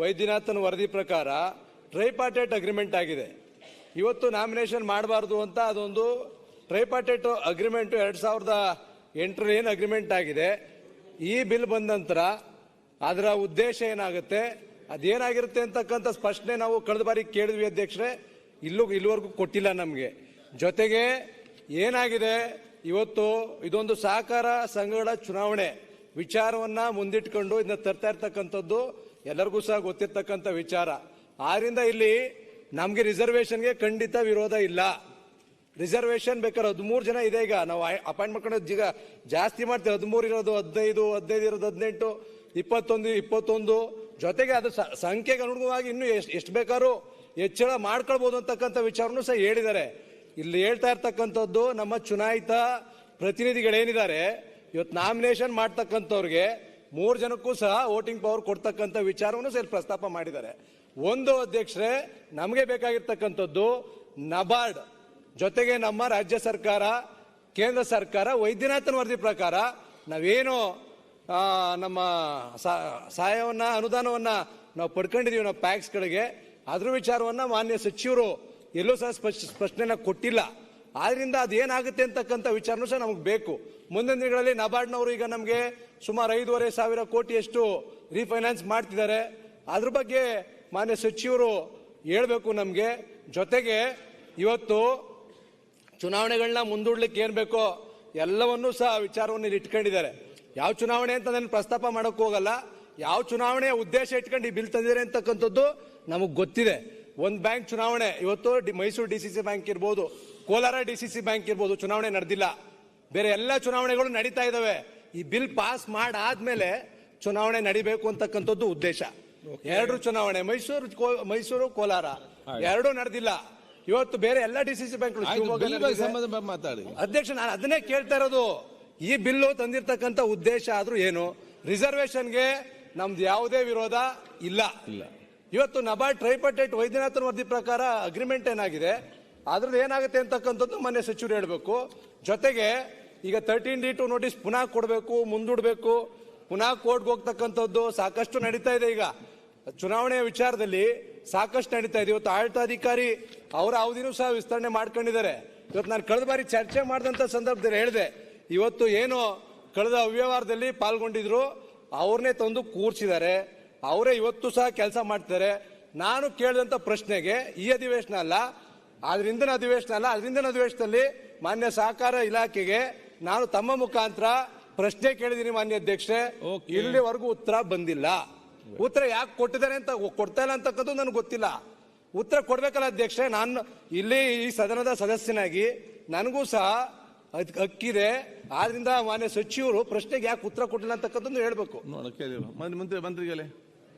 ವೈದ್ಯನಾಥನ್ ವರದಿ ಪ್ರಕಾರ ಟ್ರೈಪಾರ್ಟೆಟ್ ಅಗ್ರಿಮೆಂಟ್ ಆಗಿದೆ. ಇವತ್ತು ನಾಮಿನೇಷನ್ ಮಾಡಬಾರ್ದು ಅಂತ ಅದೊಂದು ಟ್ರೈಪಾರ್ಟೆಟ್ ಅಗ್ರಿಮೆಂಟು ಎರಡು ಸಾವಿರದ ಎಂಟರ ಏನು ಅಗ್ರಿಮೆಂಟ್ ಆಗಿದೆ. ಈ ಬಿಲ್ ಬಂದ ನಂತರ ಅದರ ಉದ್ದೇಶ ಏನಾಗುತ್ತೆ, ಅದೇನಾಗಿರುತ್ತೆ ಅಂತಕ್ಕಂಥ ಸ್ಪಷ್ಟನೆ ನಾವು ಕಳೆದ ಬಾರಿ ಕೇಳಿದ್ವಿ ಅಧ್ಯಕ್ಷರೇ. ಇಲ್ಲೂ ಇಲ್ಲಿವರೆಗೂ ಕೊಟ್ಟಿಲ್ಲ ನಮಗೆ. ಜೊತೆಗೆ ಏನಾಗಿದೆ, ಇವತ್ತು ಇದೊಂದು ಸಹಕಾರ ಸಂಘಗಳ ಚುನಾವಣೆ. ವಿಚಾರವನ್ನು ಮುಂದಿಟ್ಕೊಂಡು ಇದನ್ನ ತರ್ತಾ ಇರ್ತಕ್ಕಂಥದ್ದು ಎಲ್ಲರಿಗೂ ಸಹ ಗೊತ್ತಿರ್ತಕ್ಕಂಥ ವಿಚಾರ. ಆದ್ರಿಂದ ಇಲ್ಲಿ ನಮಗೆ ರಿಸರ್ವೇಶನ್ಗೆ ಖಂಡಿತ ವಿರೋಧ ಇಲ್ಲ. ರಿಸರ್ವೇಶನ್ ಬೇಕಾದ್ರೆ ಹದಿಮೂರು ಜನ ಇದೆ ಈಗ. ನಾವು ಅಪಾಯಿಂಟ್ ಮಾಡ್ಕೊಂಡು ಈಗ ಜಾಸ್ತಿ ಮಾಡ್ತೀವಿ. ಹದಿಮೂರು ಇರೋದು ಹದಿನೈದು ಹದಿನೈದು ಇರೋದು ಹದಿನೆಂಟು, ಇಪ್ಪತ್ತೊಂದು ಇಪ್ಪತ್ತೊಂದು. ಜೊತೆಗೆ ಅದು ಸಂಖ್ಯೆಗೆ ಅನುಗುಣವಾಗಿ ಇನ್ನೂ ಎಷ್ಟು ಎಷ್ಟು ಬೇಕಾದ್ರೂ ಹೆಚ್ಚಳ ಮಾಡ್ಕೊಳ್ಬೋದು ಅಂತಕ್ಕಂಥ ವಿಚಾರನೂ ಸಹ ಹೇಳಿದ್ದಾರೆ. ಇಲ್ಲಿ ಹೇಳ್ತಾ ಇರ್ತಕ್ಕಂಥದ್ದು ನಮ್ಮ ಚುನಾಯಿತ ಪ್ರತಿನಿಧಿಗಳೇನಿದ್ದಾರೆ. ಇವತ್ತು ನಾಮಿನೇಷನ್ ಮಾಡ್ತಕ್ಕಂಥವ್ರಿಗೆ ಮೂರು ಜನಕ್ಕೂ ಸಹ ವೋಟಿಂಗ್ ಪವರ್ ಕೊಡ್ತಕ್ಕಂಥ ವಿಚಾರವನ್ನು ಸೇರಿ ಪ್ರಸ್ತಾಪ ಮಾಡಿದ್ದಾರೆ. ಒಂದು ಅಧ್ಯಕ್ಷರೇ, ನಮಗೆ ಬೇಕಾಗಿರ್ತಕ್ಕಂಥದ್ದು ನಬಾರ್ಡ್. ಜೊತೆಗೆ ನಮ್ಮ ರಾಜ್ಯ ಸರ್ಕಾರ, ಕೇಂದ್ರ ಸರ್ಕಾರ, ವೈದ್ಯನಾಥನ್ ವರದಿ ಪ್ರಕಾರ ನಾವೇನು ನಮ್ಮ ಸಹಾಯವನ್ನು, ಅನುದಾನವನ್ನ ನಾವು ಪಡ್ಕೊಂಡಿದ್ದೀವಿ ನಾವು ಪ್ಯಾಕ್ಸ್ಗಳಿಗೆ, ಅದ್ರ ವಿಚಾರವನ್ನ ಮಾನ್ಯ ಸಚಿವರು ಎಲ್ಲೂ ಸಹ ಸ್ಪಷ್ಟ ಸ್ಪಷ್ಟನೆ ಕೊಟ್ಟಿಲ್ಲ. ಆದ್ರಿಂದ ಅದೇನಾಗುತ್ತೆ ಅಂತಕ್ಕಂಥ ವಿಚಾರನೂ ಸಹ ನಮಗೆ ಬೇಕು. ಮುಂದಿನ ದಿನಗಳಲ್ಲಿ ನಬಾರ್ಡ್ನವರು ಈಗ ನಮಗೆ ಸುಮಾರು ಐದೂವರೆ ಸಾವಿರ ಕೋಟಿಯಷ್ಟು ರೀಫೈನಾನ್ಸ್ ಮಾಡ್ತಿದ್ದಾರೆ. ಅದ್ರ ಬಗ್ಗೆ ಮಾನ್ಯ ಸಚಿವರು ಹೇಳಬೇಕು ನಮಗೆ. ಜೊತೆಗೆ ಇವತ್ತು ಚುನಾವಣೆಗಳನ್ನ ಮುಂದೂಡ್ಲಿಕ್ಕೆ ಏನು ಬೇಕೋ ಎಲ್ಲವನ್ನೂ ಸಹ ವಿಚಾರವನ್ನು ಇಲ್ಲಿ ಇಟ್ಕೊಂಡಿದ್ದಾರೆ. ಯಾವ ಚುನಾವಣೆ ಅಂತ ನಾನು ಪ್ರಸ್ತಾಪ ಮಾಡೋಕೆ ಹೋಗಲ್ಲ. ಯಾವ ಚುನಾವಣೆಯ ಉದ್ದೇಶ ಇಟ್ಕೊಂಡು ಈ ಬಿಲ್ ತಂದಿದ್ದಾರೆ ಅಂತಕ್ಕಂಥದ್ದು ನಮಗೆ ಗೊತ್ತಿದೆ. ಒಂದು ಬ್ಯಾಂಕ್ ಚುನಾವಣೆ, ಇವತ್ತು D- Mysuru D C C bank ಇರ್ಬೋದು, Kolar D C C bank ಇರ್ಬೋದು, ಚುನಾವಣೆ ನಡೆದಿಲ್ಲ. ಬೇರೆ ಎಲ್ಲ ಚುನಾವಣೆಗಳು ನಡೀತಾ ಇದಾವೆ. ಈ ಬಿಲ್ ಪಾಸ್ ಮಾಡಾದ್ಮೇಲೆ ಚುನಾವಣೆ ನಡಿಬೇಕು ಅಂತಕ್ಕಂಥದ್ದು ಉದ್ದೇಶ. ಎರಡು ಚುನಾವಣೆ ಮೈಸೂರು ಮೈಸೂರು ಕೋಲಾರ. ಎರಡೂ ನಡೆದಿಲ್ಲ. ಇವತ್ತು ಬೇರೆ ಎಲ್ಲ ಡಿ ಸಿ ಸಿ ಬ್ಯಾಂಕ್ಗಳು ಮಾತಾಡಿ. ಅಧ್ಯಕ್ಷ ನಾನು ಅದನ್ನೇ ಕೇಳ್ತಾ ಇರೋದು ಈ ಬಿಲ್ಲು ತಂದಿರ್ತಕ್ಕಂಥ ಉದ್ದೇಶ ಆದ್ರೂ ಏನು? ರಿಸರ್ವೇಶನ್ಗೆ ನಮ್ದು ಯಾವುದೇ ವಿರೋಧ ಇಲ್ಲ. ಇಲ್ಲ. ಇವತ್ತು ನಬಾರ್ಡ್ ಟ್ರೈಪಟೇಟ್ ವೈದ್ಯನಾಥನ್ ವರದಿ ಪ್ರಕಾರ ಅಗ್ರಿಮೆಂಟ್ ಏನಾಗಿದೆ? ಅದ್ರದ್ದು ಏನಾಗುತ್ತೆ ಅಂತಕ್ಕಂಥದ್ದು ಮನೆ ಸಚಿವರು ಹೇಳಬೇಕು. ಜೊತೆಗೆ ಈಗ ತರ್ಟೀನ್ ಡಿ ಟು ನೋಟಿಸ್ ಪುನಃ ಕೊಡಬೇಕು, ಮುಂದೂಡಬೇಕು. ಪುನಃ ಕೋರ್ಟ್ಗೆ ಹೋಗ್ತಕ್ಕಂಥದ್ದು ಸಾಕಷ್ಟು ನಡೀತಾ ಇದೆ ಈಗ. ಚುನಾವಣೆಯ ವಿಚಾರದಲ್ಲಿ ಸಾಕಷ್ಟು ನಡೀತಾ ಇದೆ. ಇವತ್ತು ಆಡಳಿತಾಧಿಕಾರಿ ಅವರ ಅವಧಿನೂ ಸಹ ವಿಸ್ತರಣೆ ಮಾಡ್ಕೊಂಡಿದ್ದಾರೆ. ಇವತ್ತು ನಾನು ಕಳೆದ ಬಾರಿ ಚರ್ಚೆ ಮಾಡಿದಂಥ ಸಂದರ್ಭದಲ್ಲಿ ಹೇಳಿದೆ. ಇವತ್ತು ಏನು ಕಳೆದ ಅವ್ಯವಹಾರದಲ್ಲಿ ಪಾಲ್ಗೊಂಡಿದ್ರು, ಅವ್ರನ್ನೇ ತಂದು ಕೂರ್ಸಿದ್ದಾರೆ. ಅವರೇ ಇವತ್ತು ಸಹ ಕೆಲಸ ಮಾಡ್ತಾರೆ ನಾನು ಕೇಳಿದಂಥ ಪ್ರಶ್ನೆಗೆ ಈ ಅಧಿವೇಶನ ಅಲ್ಲ ಅದರಿಂದನ ಅಧಿವೇಶನ ಅಲ್ಲ ಅದರಿಂದನ ಅಧಿವೇಶನದಲ್ಲಿ ಮಾನ್ಯ ಸಹಕಾರ ಇಲಾಖೆಗೆ ನಾನು ತಮ್ಮ ಮುಖಾಂತರ ಪ್ರಶ್ನೆ ಕೇಳಿದೀನಿ ಮಾನ್ಯ ಅಧ್ಯಕ್ಷೆ. ಇಲ್ಲಿವರೆಗೂ ಉತ್ತರ ಬಂದಿಲ್ಲ. ಉತ್ತರ ಯಾಕೆ ಕೊಟ್ಟಿದ್ದಾರೆ ಅಂತ ಕೊಡ್ತಾ ಇಲ್ಲ ಅಂತಕ್ಕದ್ದು ನನಗೆ ಗೊತ್ತಿಲ್ಲ. ಉತ್ತರ ಕೊಡ್ಬೇಕಲ್ಲ ಅಧ್ಯಕ್ಷೆ ನಾನು ಇಲ್ಲಿ ಈ ಸದನದ ಸದಸ್ಯನಾಗಿ ನನಗೂ ಸಹ ಅದಕ್ಕೆ ಹಕ್ಕಿದೆ. ಆದ್ರಿಂದ ಮಾನ್ಯ ಸಚಿವರು ಪ್ರಶ್ನೆಗೆ ಯಾಕೆ ಉತ್ತರ ಕೊಟ್ಟಿಲ್ಲ ಅಂತಕ್ಕಂಥದ್ದು ಹೇಳ್ಬೇಕು. ಮಂತ್ರಿ ಮಂತ್ರಿಗಳೇ.